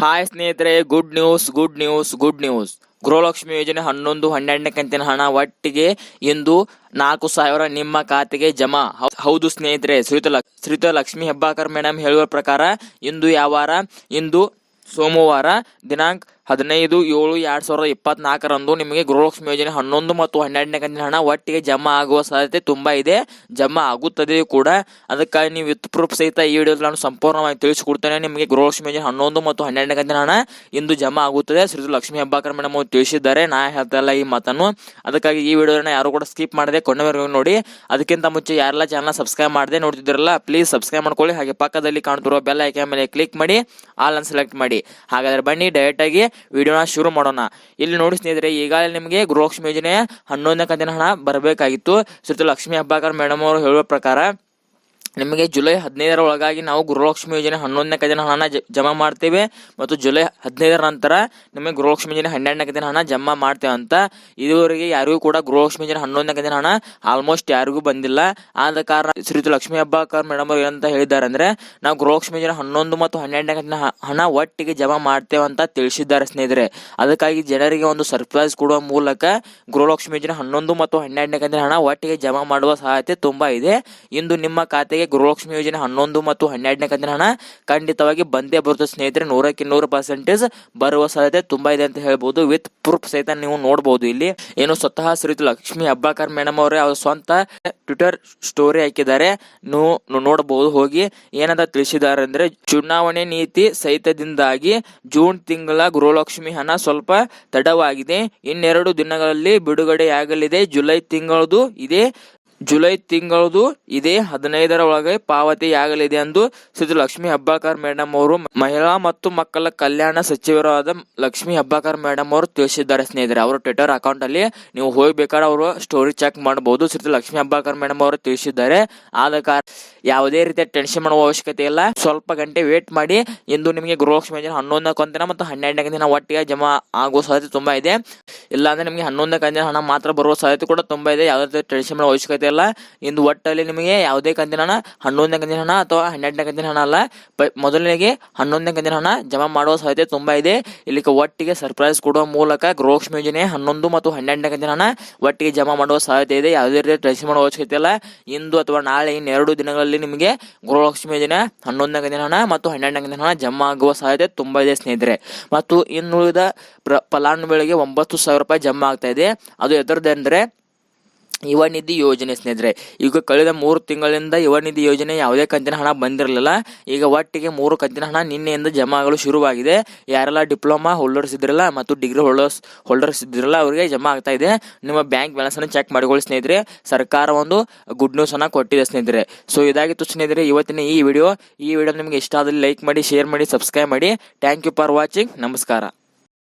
Hi ಸ್ನೇಹಿತರೆ good news good news good news Gruhalakshmi ಯೋಜನೆ ಹನ್ನೊಂದು, ಹನ್ನೆರಡನೇ ಕಂತಿನ ಹಣ ಒಟ್ಟಿಗೆ ಇಂದು ನಾಲ್ಕು ಸಾವಿರ ನಿಮ್ಮ ಖಾತೆಗೆ ಜಮಾ. ಹೌದು ಸ್ನೇಹಿತರೆ ಶ್ರೀತ ಶ್ರೀತ ಲಕ್ಷ್ಮಿ ಹೆಬ್ಬಾಕರ್ ಮೇಡಮ್ ಹೇಳುವ ಪ್ರಕಾರ ಇಂದು ಯಾವಾರ ಇಂದು ಸೋಮವಾರ ದಿನಾಂಕ ಹದಿನೈದು, ಏಳು, ಎರಡು ಸಾವಿರದ ಇಪ್ಪತ್ನಾಲ್ಕರಂದು ನಿಮಗೆ ಗೃಹಲಕ್ಷ್ಮಿ ಯೋಜನೆ ಹನ್ನೊಂದು ಮತ್ತು ಹನ್ನೆರಡನೇ ಕಂತಿನ ಹಣ ಒಟ್ಟಿಗೆ ಜಮಾ ಆಗುವ ಸಾಧ್ಯತೆ ತುಂಬ ಇದೆ. ಜಮಾ ಆಗುತ್ತದೆ ಕೂಡ. ಅದಕ್ಕಾಗಿ ನೀವು ವಿತ್ ಪ್ರೂಫ್ ಸಹಿತ ಈ ವಿಡಿಯೋದಲ್ಲಿ ನಾನು ಸಂಪೂರ್ಣವಾಗಿ ತಿಳಿಸಿಕೊಡ್ತೇನೆ. ನಿಮಗೆ ಗೃಹಲಕ್ಷ್ಮಿ ಯೋಜನೆ ಹನ್ನೊಂದು ಮತ್ತು ಹನ್ನೆರಡನೇ ಕಂತಿನ ಹಣ ಇಂದು ಜಮಾ ಆಗುತ್ತದೆ. ಶ್ರೀ ಲಕ್ಷ್ಮೀ ಹೆಬ್ಬಾಕರ್ ಮೇಡಮ್ ಅವರು ತಿಳಿಸಿದ್ದಾರೆ. ನಾ ಹೇಳ್ತಲ್ಲ ಈ ಮಾತನ್ನು. ಅದಕ್ಕಾಗಿ ಈ ವಿಡಿಯೋನ ಯಾರು ಕೂಡ ಸ್ಕಿಪ್ ಮಾಡದೆ ಕೊನೆವರೆಗೂ ನೋಡಿ. ಅದಕ್ಕಿಂತ ಮುಂಚೆ ಯಾರೆಲ್ಲ ಚಾನಲ್ ಸಬ್ಸ್ಕ್ರೈಬ್ ಮಾಡದೆ ನೋಡ್ತಿದ್ದೀರಲ್ಲ, ಪ್ಲೀಸ್ ಸಬ್ಸ್ಕ್ರೈಬ್ ಮಾಡ್ಕೊಳ್ಳಿ. ಹಾಗೆ ಪಕ್ಕದಲ್ಲಿ ಕಾಣ್ತಿರುವ ಬೆಲ್ ಐಕಾನ್ ಮೇಲೆ ಕ್ಲಿಕ್ ಮಾಡಿ, ಆಲ್ ಅನ್ನು ಸೆಲೆಕ್ಟ್ ಮಾಡಿ. ಹಾಗಾದ್ರೆ ಬನ್ನಿ ಡೈರೆಕ್ಟ್ ಆಗಿ ವಿಡಿಯೋನ ಶುರು ಮಾಡೋಣ. ಇಲ್ಲಿ ನೋಡಿ ಸ್ನೇಹಿತರೆ, ಈಗಾಗಲೇ ನಿಮಗೆ ಗೃಹಲಕ್ಷ್ಮಿ ಯೋಜನೆ ಹನ್ನೊಂದನೇ ಕಂತಿನ ಹಣ ಬರಬೇಕಾಗಿತ್ತು. ಸುತ್ತ ಲಕ್ಷ್ಮೀ ಹೆಬ್ಬಾಕರ್ ಮೇಡಮ್ ಅವರು ಹೇಳುವ ಪ್ರಕಾರ ನಿಮಗೆ ಜುಲೈ ಹದಿನೈದರ ಒಳಗಾಗಿ ನಾವು ಗೃಹಲಕ್ಷ್ಮಿ ಯೋಜನೆ ಹನ್ನೊಂದನೇ ಕಂತಿನ ಹಣ ಜಮಾ ಮಾಡ್ತೇವೆ ಮತ್ತು ಜುಲೈ ಹದಿನೈದರ ನಂತರ ನಿಮಗೆ ಗೃಹಲಕ್ಷ್ಮಿ ಯೋಜನೆ ಹನ್ನೆರಡನೇ ಕಂತಿನ ಹಣ ಜಮಾ ಮಾಡ್ತೇವೆ ಅಂತ ಇದುವರೆಗೆ ಯಾರಿಗೂ ಕೂಡ ಗೃಹಲಕ್ಷ್ಮಿ ಯೋಜನೆ ಹನ್ನೊಂದನೇ ಕಂತಿನ ಹಣ ಆಲ್ಮೋಸ್ಟ್ ಯಾರಿಗೂ ಬಂದಿಲ್ಲ. ಆದ ಕಾರಣ ಶ್ರೀಯುತ ಲಕ್ಷ್ಮೀ ಹೆಬ್ಬಾಳ್ಕರ್ ಮೇಡಮ್ ಅವರು ಏನಂತ ಹೇಳಿದ್ದಾರೆ ಅಂದ್ರೆ ನಾವು ಗೃಹಲಕ್ಷ್ಮಿ ಯೋಜನೆ ಹನ್ನೊಂದು ಮತ್ತು ಹನ್ನೆರಡನೇ ಕಂತಿನ ಹಣ ಒಟ್ಟಿಗೆ ಜಮಾ ಮಾಡ್ತೇವೆ ಅಂತ ತಿಳಿಸಿದ್ದಾರೆ ಸ್ನೇಹಿತರೆ. ಅದಕ್ಕಾಗಿ ಜನರಿಗೆ ಒಂದು ಸರ್ಪ್ರೈಸ್ ಕೊಡುವ ಮೂಲಕ ಗೃಹಲಕ್ಷ್ಮಿ ಯೋಜನೆ ಹನ್ನೊಂದು ಮತ್ತು ಹನ್ನೆರಡನೇ ಕಂತಿನ ಹಣ ಒಟ್ಟಿಗೆ ಜಮಾ ಮಾಡುವ ಸಾಧ್ಯತೆ ತುಂಬ ಇದೆ. ಇಂದು ನಿಮ್ಮ ಖಾತೆಗೆ ಗೃಹಲಕ್ಷ್ಮಿ ಯೋಜನೆ ಹನ್ನೊಂದು ಮತ್ತು ಹನ್ನೆರಡನೇ ಕಂತಿನ ಹಣ ಖಂಡಿತವಾಗಿ ಬಂದೇ ಬರುತ್ತೆ ಸ್ನೇಹಿತರೆ. ನೂರಕ್ಕೆ ನೂರು ಪರ್ಸೆಂಟೇಜ್ ಬರುವ ಸಾಧ್ಯತೆ ತುಂಬಾ ಇದೆ ಅಂತ ಹೇಳ್ಬೋದು. ವಿತ್ ಪ್ರೂಫ್ ಸಹಿತ ನೀವು ನೋಡಬಹುದು ಇಲ್ಲಿ. ಏನು ಸ್ವತಃ ಶ್ರೀಯುತ ಲಕ್ಷ್ಮಿ ಅಬ್ಬಾಕರ್ ಮೇಡಮ್ ಅವರೇ ಅವ್ರ ಸ್ವಂತ ಟ್ವಿಟರ್ ಸ್ಟೋರಿ ಹಾಕಿದ್ದಾರೆ. ನೀವು ನೋಡಬಹುದು ಹೋಗಿ ಏನಂತ ತಿಳಿಸಿದ್ದಾರೆ ಅಂದ್ರೆ ಚುನಾವಣೆ ನೀತಿ ಸಹಿತದಿಂದಾಗಿ ಜೂನ್ ತಿಂಗಳ ಗೃಹಲಕ್ಷ್ಮಿ ಹಣ ಸ್ವಲ್ಪ ತಡವಾಗಿದೆ. ಇನ್ನೆರಡು ದಿನಗಳಲ್ಲಿ ಬಿಡುಗಡೆಯಾಗಲಿದೆ. ಜುಲೈ ತಿಂಗಳದು ಇದೇ. ಜುಲೈ ತಿಂಗಳದು ಇದೇ ಹದಿನೈದರ ಒಳಗೆ ಪಾವತಿಯಾಗಲಿದೆ ಎಂದು ಶ್ರೀ ಲಕ್ಷ್ಮಿ ಹಬ್ಬಾಕರ್ ಮೇಡಮ್ ಅವರು ಮಹಿಳಾ ಮತ್ತು ಮಕ್ಕಳ ಕಲ್ಯಾಣ ಸಚಿವರಾದ ಲಕ್ಷ್ಮಿ ಹಬ್ಬಾಕರ್ ಮೇಡಮ್ ಅವರು ತಿಳಿಸಿದ್ದಾರೆ ಸ್ನೇಹಿತರೆ. ಅವರ ಟ್ವಿಟರ್ ಅಕೌಂಟ್ ಅಲ್ಲಿ ನೀವು ಹೋಗ್ಬೇಕಾದ್ರೆ ಅವರು ಸ್ಟೋರಿ ಚೆಕ್ ಮಾಡಬಹುದು ಶ್ರೀ ಲಕ್ಷ್ಮಿ ಹಬ್ಬಾಕರ್ ಮೇಡಮ್ ಅವರು ತಿಳಿಸಿದ್ದಾರೆ. ಆದ ಕಾರಣ ಯಾವುದೇ ರೀತಿಯ ಟೆನ್ಷನ್ ಮಾಡುವ ಅವಶ್ಯಕತೆ ಇಲ್ಲ. ಸ್ವಲ್ಪ ಗಂಟೆ ವೇಟ್ ಮಾಡಿ. ಇಂದು ನಿಮಗೆ ಗೃಹಲಕ್ಷ್ಮಿ ಯೋಜನೆ ಹನ್ನೊಂದನೇ ಕಂತಿನ ಮತ್ತು ಹನ್ನೆರಡನೇ ದಿನ ಒಟ್ಟಿಗೆ ಜಮಾ ಆಗುವ ಸಾಧ್ಯತೆ ತುಂಬಾ ಇದೆ. ಇಲ್ಲ ಅಂದ್ರೆ ನಿಮಗೆ ಹನ್ನೊಂದನೇ ಕಂತಿನ ಹಣ ಮಾತ್ರ ಬರುವ ಸಾಧ್ಯತೆ ಕೂಡ ತುಂಬಾ ಇದೆ. ಯಾವುದೇ ಟ್ರೆಡಿಷನ್ ಮಾಡೋ ಅವಶ್ಯಕತೆ ಇಲ್ಲ. ಇಂದು ಒಟ್ಟಲ್ಲಿ ನಿಮಗೆ ಯಾವುದೇ ಕಂತಿನ ಹಣ ಹನ್ನೊಂದನೇ ಕಂತಿನ ಹಣ ಅಥವಾ ಹನ್ನೆರಡನೇ ಕಂತಿನ ಹಣ ಅಲ್ಲ ಮೊದಲನೇಗೆ ಹನ್ನೊಂದನೇ ಕಂತಿನ ಹಣ ಜಮಾ ಮಾಡುವ ಸಾಧ್ಯತೆ ತುಂಬಾ ಇದೆ. ಇಲ್ಲಿ ಒಟ್ಟಿಗೆ ಸರ್ಪ್ರೈಸ್ ಕೊಡುವ ಮೂಲಕ ಗೃಹಲಕ್ಷ್ಮಿ ಯೋಜನೆ ಹನ್ನೊಂದು ಮತ್ತು ಹನ್ನೆರಡನೇ ಕಂತಿನ ಹಣ ಒಟ್ಟಿಗೆ ಜಮಾ ಮಾಡುವ ಸಾಧ್ಯತೆ ಇದೆ. ಯಾವುದೇ ಟೆನ್ಷನ್ ಮಾಡುವ ಅವಶ್ಯಕತೆ ಇಲ್ಲ. ಇಂದು ಅಥವಾ ನಾಳೆ ಇನ್ನೆರಡು ದಿನಗಳಲ್ಲಿ ನಿಮಗೆ ಗೃಹಲಕ್ಷ್ಮಿ ಯೋಜನೆ ಹನ್ನೊಂದನೇ ಕಂತಿನ ಹಣ ಮತ್ತು ಹನ್ನೆರಡನೇ ಕಂತಿನ ಹಣ ಜಮಾ ಆಗುವ ಸಾಧ್ಯತೆ ತುಂಬಾ ಇದೆ ಸ್ನೇಹಿತರೆ. ಮತ್ತು ಇನ್ನುಳಿದ ಫಲಾನುಭವಿಗಳಿಗೆ ಒಂಬತ್ತು ಸಾವಿರ ರೂಪಾಯಿ ಜಮಾ ಆಗ್ತಾ ಇದೆ. ಅದು ಅಂದರೆ ಯುವ ನಿಧಿ ಯೋಜನೆ ಸ್ನೇಹಿತರೆ. ಈಗ ಕಳೆದ ಮೂರು ತಿಂಗಳಿಂದ ಯುವ ನಿಧಿ ಯೋಜನೆ ಯಾವುದೇ ಕಂತಿನ ಹಣ ಬಂದಿರಲಿಲ್ಲ. ಈಗ ಒಟ್ಟಿಗೆ ಮೂರು ಕಂತಿನ ಹಣ ನಿನ್ನೆಯಿಂದ ಜಮಾ ಆಗಲು ಶುರುವಾಗಿದೆ. ಯಾರೆಲ್ಲ ಡಿಪ್ಲೊಮಾ ಹೋಲ್ಡರ್ಸ್ ಇದ್ರಲ್ಲ ಮತ್ತು ಡಿಗ್ರಿ ಹೋಲ್ಡರ್ಸ್ ಹೋಲ್ಡರ್ಸ್ ಇದ್ರಲ್ಲ ಅವರಿಗೆ ಜಮಾ ಆಗ್ತಾ ಇದೆ. ನಿಮ್ಮ ಬ್ಯಾಂಕ್ ಬ್ಯಾಲೆನ್ಸ್ ಅನ್ನು ಚೆಕ್ ಮಾಡಿಕೊಳ್ಳಿ ಸ್ನೇಹಿತರೆ. ಸರ್ಕಾರ ಒಂದು ಗುಡ್ ನ್ಯೂಸ್ ಅನ್ನ ಕೊಟ್ಟಿದೆ ಸ್ನೇಹಿತರೆ. ಸೊ ಇದಾಗಿತ್ತು ಸ್ನೇಹಿತರೆ ಇವತ್ತಿನ ಈ ವಿಡಿಯೋ ಈ ವಿಡಿಯೋ ನಿಮಗೆ ಇಷ್ಟ ಆದಲ್ಲಿ ಲೈಕ್ ಮಾಡಿ ಶೇರ್ ಮಾಡಿ ಸಬ್ಸ್ಕ್ರೈಬ್ ಮಾಡಿ. ಥ್ಯಾಂಕ್ ಯು ಫಾರ್ ವಾಚಿಂಗ್ ನಮಸ್ಕಾರ.